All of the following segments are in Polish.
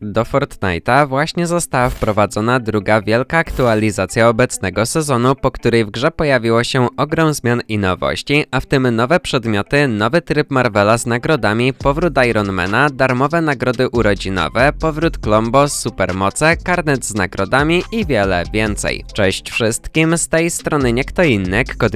Do Fortnite'a właśnie została wprowadzona druga wielka aktualizacja obecnego sezonu, po której w grze pojawiło się ogrom zmian i nowości, a w tym nowe przedmioty, nowy tryb Marvela z nagrodami, powrót Ironmana, darmowe nagrody urodzinowe, powrót Klombo, supermoce, karnet z nagrodami i wiele więcej. Cześć wszystkim, z tej strony nie kto inny, Kod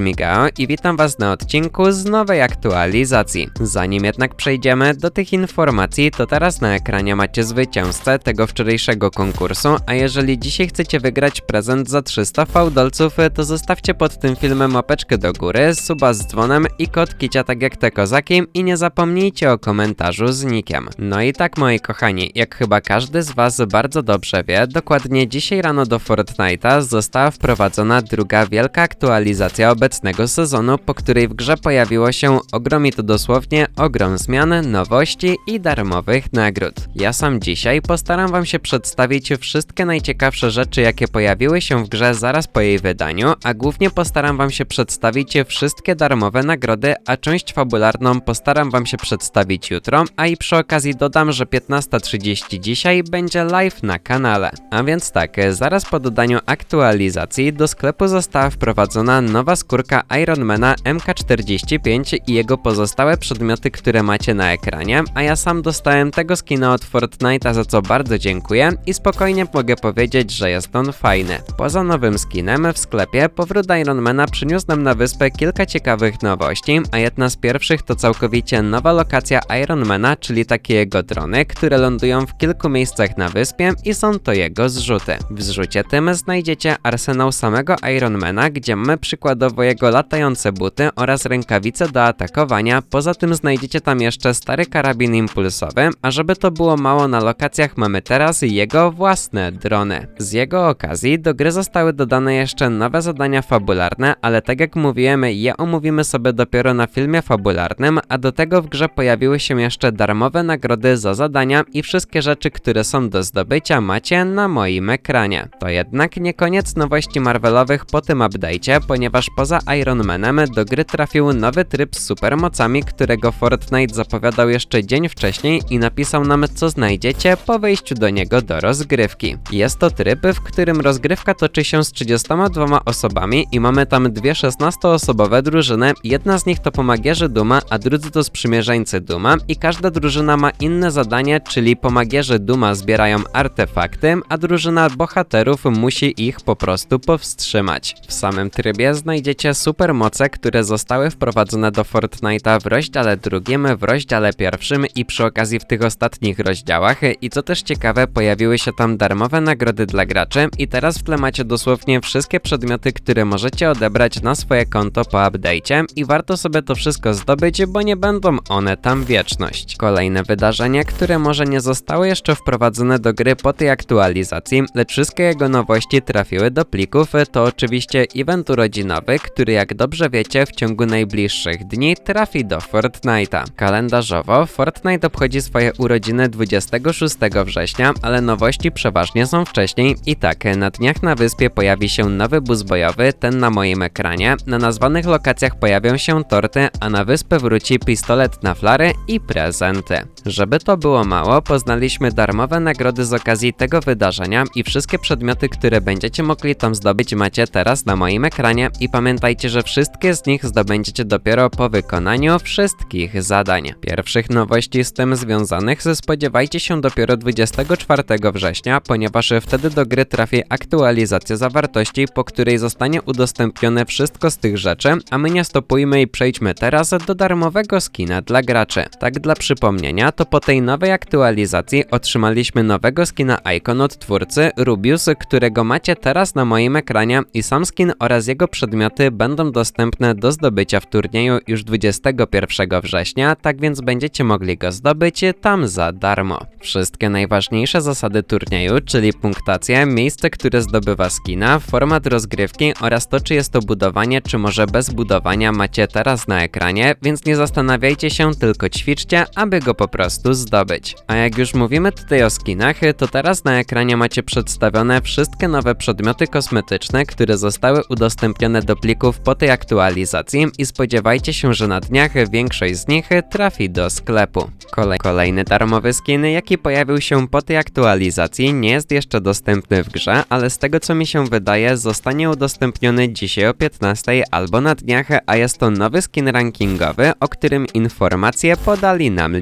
i witam was na odcinku z nowej aktualizacji. Zanim jednak przejdziemy do tych informacji, to teraz na ekranie macie zwycięzcę tego wczorajszego konkursu, a jeżeli dzisiaj chcecie wygrać prezent za 300 fałdolców, to zostawcie pod tym filmem łapeczkę do góry, suba z dzwonem i kod kicia tak jak te kozaki i nie zapomnijcie o komentarzu z nikiem. No i tak moi kochani, jak chyba każdy z was bardzo dobrze wie, dokładnie dzisiaj rano do Fortnite'a została wprowadzona druga wielka aktualizacja obecnego sezonu, po której w grze pojawiło się ogrom i to dosłownie ogrom zmian, nowości i darmowych nagród. Ja sam dzisiaj postaram wam się przedstawić wszystkie najciekawsze rzeczy, jakie pojawiły się w grze zaraz po jej wydaniu, a głównie postaram wam się przedstawić wszystkie darmowe nagrody, a część fabularną postaram wam się przedstawić jutro, a i przy okazji dodam, że 15.30 dzisiaj będzie live na kanale. A więc tak, zaraz po dodaniu aktualizacji do sklepu została wprowadzona nowa skórka Ironmana MK45 i jego pozostałe przedmioty, które macie na ekranie, a ja sam dostałem tego skina od Fortnite'a, za co bardzo dziękuję i spokojnie mogę powiedzieć, że jest on fajny. Poza nowym skinem w sklepie powrót Ironmana przyniósł nam na wyspę kilka ciekawych nowości, a jedna z pierwszych to całkowicie nowa lokacja Ironmana, czyli takie jego drony, które lądują w kilku miejscach na wyspie i są to jego zrzuty. W zrzucie tym znajdziecie arsenał samego Ironmana, gdzie mamy przykładowo jego latające buty oraz rękawice do atakowania, poza tym znajdziecie tam jeszcze stary karabin impulsowy, a żeby to było mało na lokacjach mamy teraz jego własne drony. Z jego okazji do gry zostały dodane jeszcze nowe zadania fabularne, ale tak jak mówiłem, je omówimy sobie dopiero na filmie fabularnym, a do tego w grze pojawiły się jeszcze darmowe nagrody za zadania i wszystkie rzeczy, które są do zdobycia macie na moim ekranie. To jednak nie koniec nowości Marvelowych po tym update'cie, ponieważ poza Iron Manem do gry trafił nowy tryb z supermocami, którego Fortnite zapowiadał jeszcze dzień wcześniej i napisał nam co znajdziecie po wejściu do niego do rozgrywki. Jest to tryb, w którym rozgrywka toczy się z 32 osobami i mamy tam dwie 16-osobowe drużyny. Jedna z nich to pomagierzy Duma, a drudzy to sprzymierzeńcy Duma i każda drużyna ma inne zadanie, czyli pomagierzy Duma zbierają artefakty, a drużyna bohaterów musi ich po prostu powstrzymać. W samym trybie znajdziecie supermoce, które zostały wprowadzone do Fortnite'a w rozdziale drugim, w rozdziale pierwszym i przy okazji w tych ostatnich rozdziałach i co też ciekawe, pojawiły się tam darmowe nagrody dla graczy i teraz w tle macie dosłownie wszystkie przedmioty, które możecie odebrać na swoje konto po update'cie i warto sobie to wszystko zdobyć, bo nie będą one tam wieczność. Kolejne wydarzenie, które może nie zostały jeszcze wprowadzone do gry po tej aktualizacji, lecz wszystkie jego nowości trafiły do plików, to oczywiście event urodzinowy, który jak dobrze wiecie w ciągu najbliższych dni trafi do Fortnite'a. Kalendarzowo Fortnite obchodzi swoje urodziny 26 września, ale nowości przeważnie są wcześniej i tak, na dniach na wyspie pojawi się nowy bus bojowy, ten na moim ekranie, na nazwanych lokacjach pojawią się torty, a na wyspę wróci pistolet na flary i prezenty. Żeby to było mało, poznaliśmy darmowe nagrody z okazji tego wydarzenia i wszystkie przedmioty, które będziecie mogli tam zdobyć macie teraz na moim ekranie i pamiętajcie, że wszystkie z nich zdobędziecie dopiero po wykonaniu wszystkich zadań. Pierwszych nowości z tym związanych spodziewajcie się dopiero 24 września, ponieważ wtedy do gry trafi aktualizacja zawartości, po której zostanie udostępnione wszystko z tych rzeczy, a my nie stopujmy i przejdźmy teraz do darmowego skina dla graczy. Tak dla przypomnienia, to po tej nowej aktualizacji otrzymaliśmy nowego skina Icon od twórcy Rubius, którego macie teraz na moim ekranie i sam skin oraz jego przedmioty będą dostępne do zdobycia w turnieju już 21 września, tak więc będziecie mogli go zdobyć tam za darmo. Wszystkie najważniejsze zasady turnieju, czyli punktacja, miejsce, które zdobywa skina, format rozgrywki oraz to, czy jest to budowanie, czy może bez budowania macie teraz na ekranie, więc nie zastanawiajcie się, tylko ćwiczcie, aby go po zdobyć. A jak już mówimy tutaj o skinach, to teraz na ekranie macie przedstawione wszystkie nowe przedmioty kosmetyczne, które zostały udostępnione do plików po tej aktualizacji i spodziewajcie się, że na dniach większość z nich trafi do sklepu. Kolej, kolejny darmowy skin, jaki pojawi pojawił się po tej aktualizacji, nie jest jeszcze dostępny w grze, ale z tego co mi się wydaje, zostanie udostępniony dzisiaj o 15 albo na dniach, a jest to nowy skin rankingowy, o którym informacje podali nam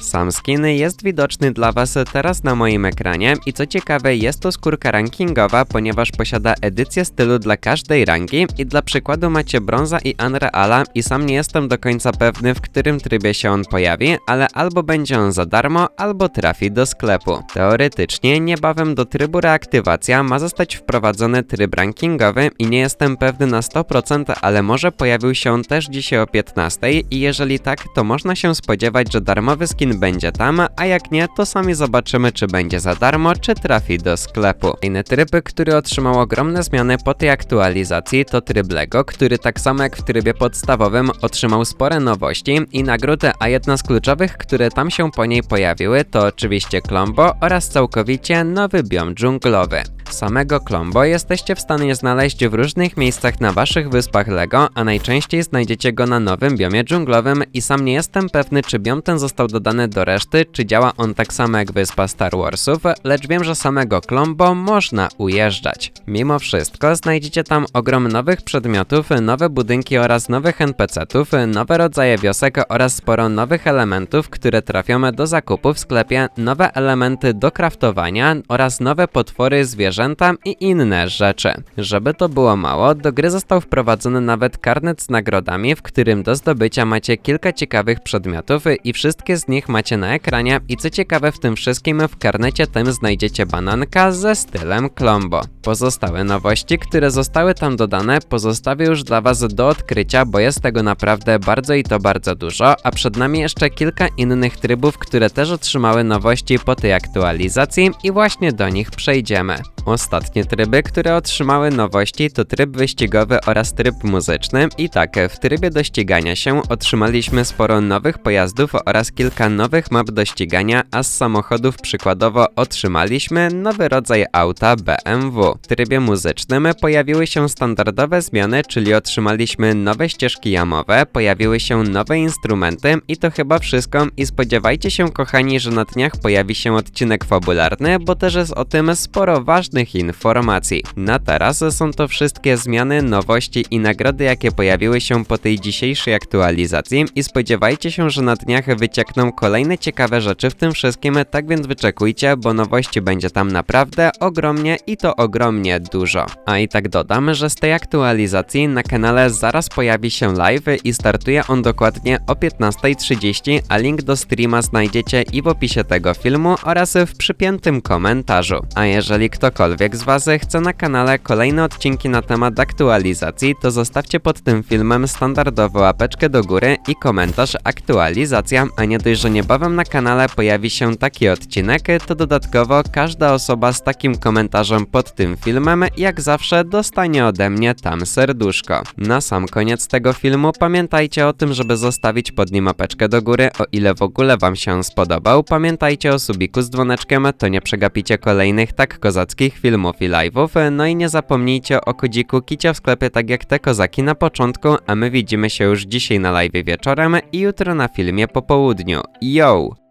Sam skin jest widoczny dla Was teraz na moim ekranie i co ciekawe, jest to skórka rankingowa, ponieważ posiada edycję stylu dla każdej rangi i dla przykładu macie brąza i unreala i sam nie jestem do końca pewny, w którym trybie się on pojawi, ale albo będzie on za darmo, albo trafi do sklepu. Teoretycznie niebawem do trybu reaktywacja ma zostać wprowadzony tryb rankingowy i nie jestem pewny na 100%, ale może pojawił się on też dzisiaj o 15 i jeżeli tak, to można się spodziewać, że darmowy skin będzie tam, a jak nie, to sami zobaczymy, czy będzie za darmo, czy trafi do sklepu. Inny tryb, który otrzymał ogromne zmiany po tej aktualizacji, to tryb LEGO, który tak samo jak w trybie podstawowym otrzymał spore nowości i nagrody, a jedna z kluczowych, które tam się po niej pojawiły, to oczywiście Klombo oraz całkowicie nowy biom dżunglowy. Samego Klombo jesteście w stanie znaleźć w różnych miejscach na waszych wyspach LEGO, a najczęściej znajdziecie go na nowym biomie dżunglowym i sam nie jestem pewny, czy biom ten został dodany do reszty, czy działa on tak samo jak wyspa Star Warsów, lecz wiem, że samego Klombo można ujeżdżać. Mimo wszystko znajdziecie tam ogrom nowych przedmiotów, nowe budynki oraz nowych NPC-ów, nowe rodzaje wiosek oraz sporo nowych elementów, które trafią do zakupu w sklepie, nowe elementy do craftowania oraz nowe potwory, zwierzęta i inne rzeczy. Żeby to było mało, do gry został wprowadzony nawet karnet z nagrodami, w którym do zdobycia macie kilka ciekawych przedmiotów i wszystkie z nich macie na ekranie i co ciekawe w tym wszystkim w karnecie tym znajdziecie bananka ze stylem Klombo. Pozostałe nowości, które zostały tam dodane pozostawię już dla was do odkrycia, bo jest tego naprawdę bardzo i to bardzo dużo, a przed nami jeszcze kilka innych trybów, które też otrzymały nowości po tej aktualizacji i właśnie do nich przejdziemy. Ostatnie tryby, które otrzymały nowości to tryb wyścigowy oraz tryb muzyczny i tak, w trybie do ścigania się otrzymaliśmy sporo nowych pojazdów oraz kilka nowych map do ścigania, a z samochodów przykładowo otrzymaliśmy nowy rodzaj auta BMW. W trybie muzycznym pojawiły się standardowe zmiany, czyli otrzymaliśmy nowe ścieżki jamowe, pojawiły się nowe instrumenty i to chyba wszystko i spodziewajcie się kochani, że na dniach pojawi się odcinek fabularny, bo też jest o tym sporo ważnych informacji. Na teraz są to wszystkie zmiany, nowości i nagrody, jakie pojawiły się po tej dzisiejszej aktualizacji i spodziewajcie się, że na dniach wyciekną kolejne ciekawe rzeczy w tym wszystkim, tak więc wyczekujcie, bo nowości będzie tam naprawdę ogromnie i to ogromnie dużo. A i tak dodam, że z tej aktualizacji na kanale zaraz pojawi się live i startuje on dokładnie o 15.30, a link do streama znajdziecie i w opisie tego filmu oraz w przypiętym komentarzu. A jeżeli ktokolwiek z Was chce na kanale kolejne odcinki na temat aktualizacji, to zostawcie pod tym filmem standardowo łapeczkę do góry i komentarz aktualizacja, a nie dość, że niebawem na kanale pojawi się taki odcinek, to dodatkowo każda osoba z takim komentarzem pod tym filmem, jak zawsze dostanie ode mnie tam serduszko. Na sam koniec tego filmu pamiętajcie o tym, żeby zostawić pod nim łapeczkę do góry, o ile w ogóle Wam się spodobał. Pamiętajcie o subiku z dzwoneczkiem, to nie przegapicie kolejnych tak kozackich filmów i live'ów. No i nie zapomnijcie o kodziku kicia w sklepie tak jak te kozaki na początku, a my widzimy się już dzisiaj na live wieczorem i jutro na filmie po południu. Yo!